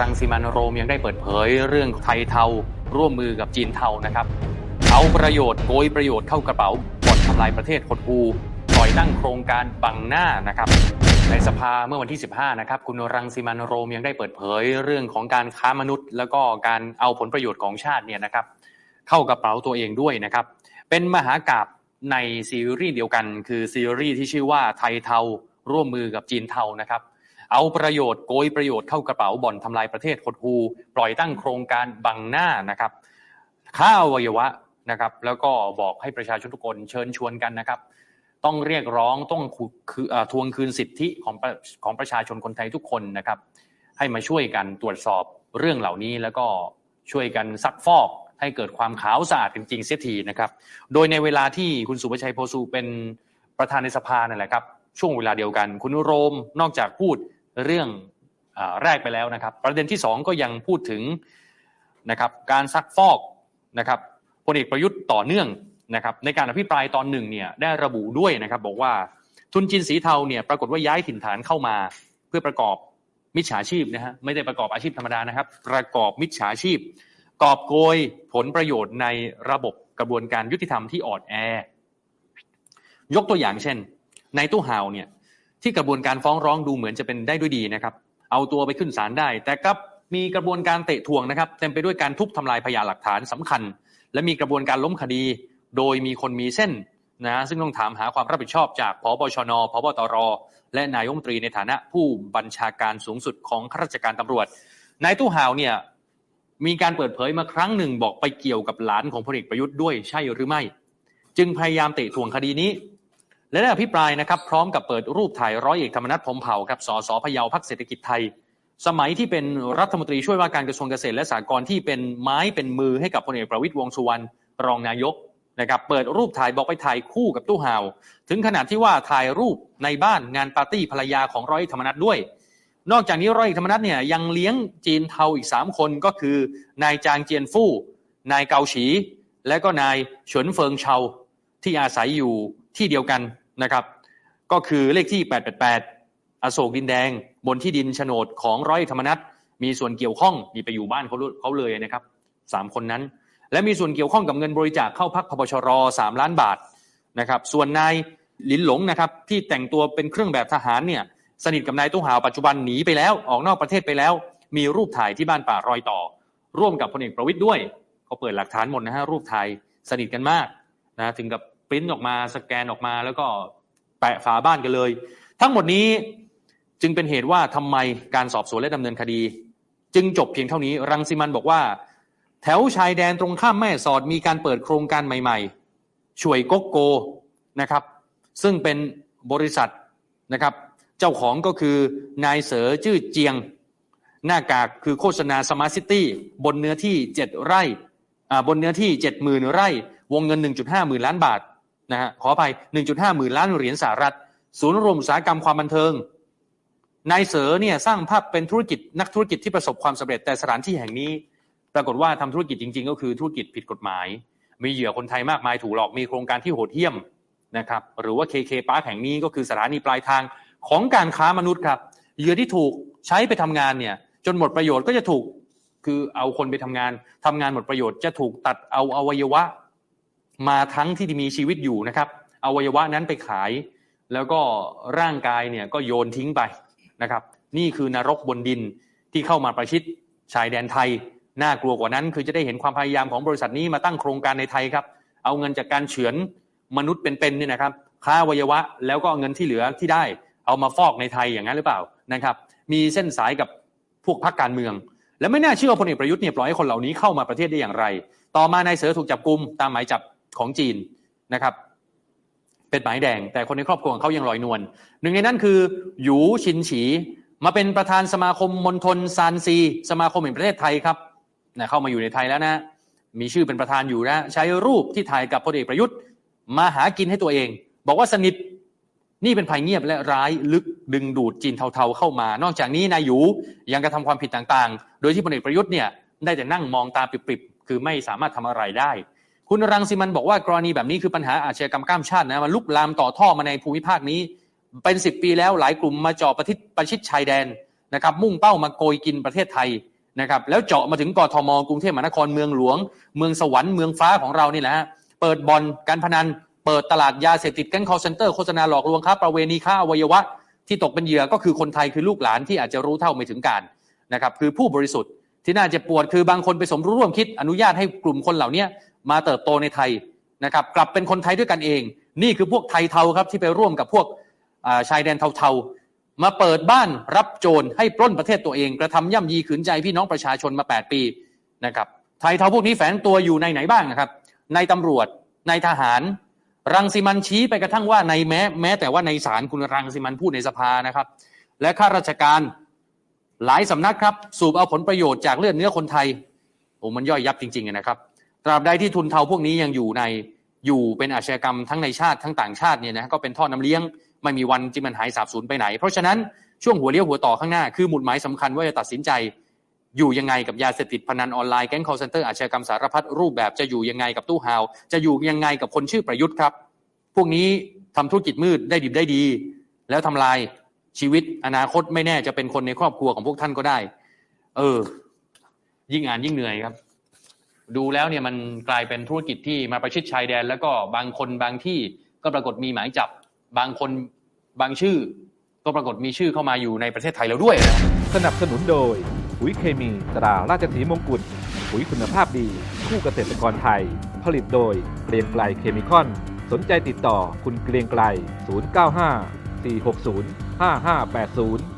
รังสิมันโรมยังได้เปิดเผยเรื่องไทยเทา ร่วมมือกับจีนเทานะครับ เอาประโยชน์โกยประโยชน์เข้ากระเป๋าบ่อนทำลายประเทศคนอูปล่อยตั้งโครงการบังหน้านะครับในสภาเมื่อวันที่ 15 นะครับ คุณรังสิมันโรมยังได้เปิดเผยเรื่องของการค้ามนุษย์ แล้วก็การเอาผลประโยชน์ของชาติเนี่ยนะครับ เข้ากระเป๋าตัวเองด้วยนะครับ เป็นมหากาบในซีรีส์เดียวกัน คือซีรีส์ที่ชื่อว่าไทยเทาร่วมมือกับจีนเทานะครับ เอาประโยชน์โกยประโยชน์เข้ากระเป๋าบ่อนทำลายประเทศคดฮูปล่อยตั้งโครงการบังหน้านะครับฆ่าอวัยวะนะครับ แล้วก็บอกให้ประชาชนทุกคนเชิญชวนกันนะครับ ต้องเรียกร้องต้องคือทวงคืนสิทธิของของประชาชนคนไทยทุกคนนะครับ ให้มาช่วยกันตรวจสอบเรื่องเหล่านี้แล้วก็ช่วยกันซักฟอกให้เกิดความขาวสะอาดจริงๆเสียทีนะครับ โดยในเวลาที่คุณสุภชัยโพสูเป็นประธานในสภานั่นแหละครับ ช่วงเวลาเดียวกัน คุณโรมนอกจากพูด เรื่องอแรกไปแล้วนะครับ ประเด็นที่สองก็ยังพูดถึงนะครับการซักฟอกนะครับพลเอกประยุทธ์ต่อเนื่องนะครับในการอภิปรายตอนหนึ่งเนี่ยได้ระบุด้วยนะครับบอกว่าทุนจีนสีเทาเนี่ยปรากฏว่าย้ายถิ่นฐานเข้ามา เพื่อประกอบมิจฉาชีพนะฮะไม่ได้ประกอบอาชีพธรรมดานะครับ ประกอบมิจฉาชีพ กอบโกยผลประโยชน์ในระบบกระบวนการยุติธรรมที่อ่อนแอ ยกตัวอย่างเช่น ในตู้ห่าวเนี่ย ที่กระบวนการฟ้องร้องดูเหมือนจะเป็นได้ด้วยดีนะครับ เอาตัวไปขึ้นศาลได้ แต่กับมีกระบวนการเตะทวงนะครับเต็มไปด้วยการทุบทำลายพยานหลักฐานสำคัญ และมีกระบวนการล้มคดี โดยมีคนมีเส้นนะซึ่งต้องถามหาความรับผิดชอบจากพบชนพบตร และนายงตรีในฐานะผู้บัญชาการสูงสุดของข้าราชการตำรวจนายตู้ห่าวเนี่ยมีการเปิดเผยมาครั้งหนึ่งบอกไปเกี่ยวกับหลานของพลเอกประยุทธ์ด้วยใช่หรือไม่ จึงพยายามเตะทวงคดีนี้ และได้อภิปรายนะครับพร้อมกับเปิดรูปถ่ายร้อยเอกธรรมนัฐพรมเผ่าครับสสพยาวพักเศรษฐกิจไทย สมัยที่เป็นรัฐมนตรีช่วยว่าการกระทรวงเกษตรและสหกรณ์ที่เป็นไม้เป็นมือให้กับพลเอกประวิตยวงสุวรรณรองนายกนะครับเปิดรูปถ่ายบอกไปถ่ายคู่กับตู้ห่าวถึงขนาดที่ว่าถ่ายรูปในบ้านงานปาร์ตี้ภรรยาของร้อยธรรมนัฐด้วย นอกจากนี้ร้อยธรรมนัฐเนี่ยยังเลี้ยงจีนเทาอีก 3 คนก็คือนายจางเจียนฟู่นายเกาฉี และก็นายเฉินเฟิงเชาที่อาศัยอยู่ ที่เดียวกันนะครับ ก็คือเลขที่ 888 อโศกดินแดง บนที่ดินโฉนดของร้อยธรรมนัฐมีส่วนเกี่ยวข้องนี่ไปอยู่บ้านเขาเขาเลยนะครับสามคนนั้น และมีส่วนเกี่ยวข้องกับเงินบริจาคเข้าพักพบชรสามล้านบาทนะครับส่วนนายลินหลงนะครับที่แต่งตัวเป็นเครื่องแบบทหารเนี่ยสนิทกับนายตู้หาวปัจจุบันหนีไปแล้วออกนอกประเทศไปแล้ว มีรูปถ่ายที่บ้านป่ารอยต่อ ร่วมกับพลเอกประวิตยด้วยเขาเปิดหลักฐานหมดนะฮะรูปถ่ายสนิทกันมากนะถึงกับ ปริ้นออกมาสแกนออกมา แล้วก็แปะฝาบ้านกันเลย ทั้งหมดนี้จึงเป็นเหตุว่าทำไมการสอบสวนและดำเนินคดี จึงจบเพียงเท่านี้ รังสิมันบอกว่า แถวชายแดนตรงข้ามแม่สอดมีการเปิดโครงการใหม่ ๆ ช่วยก๊กโกนะครับ ซึ่งเป็นบริษัทนะครับ เจ้าของก็คือนายเสือจื้อเจียง หน้ากากคือโฆษณาสมาร์ทซิตี้บนเนื้อที่ 7 ไร่บนเนื้อที่ 70,000 ไร่ วงเงิน 1.5 หมื่นล้านบาท นะฮะขออภัย 1.5 หมื่นล้านเหรียญสหรัฐ ศูนย์รวมอุตสาหกรรมความบันเทิง นายเสือเนี่ยสร้างภาพเป็นธุรกิจนักธุรกิจที่ประสบความสำเร็จแต่สถานที่แห่งนี้ ปรากฏว่าทำธุรกิจจริง ๆ ก็คือธุรกิจผิดกฎหมาย มีเหยื่อคนไทยมากมายถูกหลอกมีโครงการที่โหดเหี้ยมนะครับหรือว่า KK Park แห่งนี้ก็คือสถานีปลายทางของการค้ามนุษย์ครับเหยื่อที่ถูกใช้ไปทำงานเนี่ยจนหมดประโยชน์ก็จะถูกคือเอาคนไปทำงานทำงานหมดประโยชน์จะถูกตัดเอาอวัยวะ มาทั้งที่มีชีวิตอยู่นะครับอวัยวะนั้นไปขาย แล้วก็ร่างกายเนี่ยก็โยนทิ้งไปนะครับ นี่คือนรกบนดินที่เข้ามาประชิดชายแดนไทยน่ากลัวกว่านั้น คือจะได้เห็นความพยายามของบริษัทนี้มาตั้งโครงการในไทยครับ เอาเงินจากการเฉือนมนุษย์เป็นๆนี่นะครับค้าวัยวะแล้วก็เงินที่เหลือที่ได้ เอามาฟอกในไทยอย่างนั้นหรือเปล่านะครับ มีเส้นสายกับพวกพรรคการเมือง และไม่น่าเชื่อพลเอกประยุทธ์เนี่ยปล่อยให้คนเหล่านี้เข้ามาประเทศได้อย่างไร ต่อมานายเสือถูกจับกุมตามหมายจับ ของจีนนะครับ เป็นหมายแดง แต่คนในครอบครัวของเขายังลอยนวลหนึ่งในนั้นคือหยูชินฉีมาเป็นประธานสมาคมมณฑลซานซี สมาคมแห่งประเทศไทยครับนะเข้ามาอยู่ในไทยแล้วนะ มีชื่อเป็นประธานอยู่นะ ใช้รูปที่ถ่ายกับพลเอกประยุทธ์ มาหากินให้ตัวเอง บอกว่าสนิทนี่เป็นภัยเงียบและร้ายลึกดึงดูดจีนเทาๆเข้ามา นอกจากนี้นายหยูยังกระทำความผิดต่างๆ โดยที่พลเอกประยุทธ์เนี่ยได้แต่นั่งมองตาปริบๆ คือไม่สามารถทำอะไรได้ คุณรังสิมันบอกว่ากรณีแบบนี้คือปัญหาอาชญากรรมข้ามชาตินะมันลุกลามต่อท่อมาในภูมิภาคนี้ เป็นสิบปีแล้วหลายกลุ่มมาเจ่อประทิประชิดชายแดนนะครับมุ่งเป้ามาโกยกินประเทศไทยนะครับแล้วเจาะมาถึงกทมกรุงเทพมหานครเมืองหลวง เมืองสวรรค์เมืองฟ้าของเรานี่แหละฮะเปิดบอนการพนัน เปิดตลาดยาเสพติดแก๊งคอร์เซนเตอร์โฆษณาหลอกลวงค้าประเวณีค้าอวัยวะ ที่ตกเป็นเหยื่อก็คือคนไทยคือลูกหลานที่อาจจะรู้เท่าไม่ถึงการนะครับคือผู้บริสุทธิ์ที่น่าจะปวดคือบางคนไปสมรู้ร่วมคิดอนุญาตให้กลุ่มคนเหล่านี้ มาเติบโตในไทยนะครับกลับเป็นคนไทยด้วยกันเอง นี่คือพวกไทยเทาครับที่ไปร่วมกับพวกาชายแดนเทาๆ มาเปิดบ้านรับโจรให้ปล้นประเทศตัวเอง กระทำย่ำยีขืนใจพี่น้องประชาชนมา 8 ปีนะครับไทยเทาพวกนี้แฝงตัวอยู่ในไหนบ้างนะครับในตำรวจในทหาร รังสิมันชี้ไปกระทั่งว่าในแม้แม้แต่ว่าในศาลคุณรังสิมันพูดในสภานะครับ และข้าราชการหลายสำนักครับ สูบเอาผลประโยชน์จากเลือดเนื้อคนไทยโอ้มันย่อยยับจริงๆนะครับ ตราบใดที่ทุนเทาพวกนี้ยังอยู่ในอยู่เป็นอาชญากรรมทั้งในชาติทั้งต่างชาติเนี่ยนะก็เป็นท่อน้ำเลี้ยงไม่มีวันที่มันหายสาบสูญไปไหน เพราะฉะนั้นช่วงหัวเลี้ยวหัวต่อข้างหน้าคือหมุดหมายสำคัญว่าจะตัดสินใจ อยู่ยังไงกับยาเสพติดพนันออนไลน์แก๊งคอร์เซนเตอร์อาชญากรรมสารพัดรูปแบบจะอยู่ยังไงกับตู้ฮาวจะอยู่ยังไงกับคนชื่อประยุทธ์ครับ พวกนี้ทำธุรกิจมืดได้ดิบได้ดี แล้วทำลายชีวิตอนาคตไม่แน่จะเป็นคนในครอบครัวของพวกท่านก็ได้ เออ ยิ่งอ่านยิ่งเหนื่อยครับ ดูแล้วเนี่ยมันกลายเป็นธุรกิจที่มาประชิดชายแดน แล้วก็บางคนบางที่ก็ปรากฏมีหมายจับ บางคนบางชื่อ ก็ปรากฏมีชื่อเข้ามาอยู่ในประเทศไทยแล้วด้วยนะสนับสนุนโดยปุ๋ยเคมีตราราชสีมงกุฎปุ๋ยคุณภาพดี คู่เกษตรกรไทย ผลิตโดยเกรียงไกลเคมีคอน สนใจติดต่อคุณเกรียงไกล 095 460 5580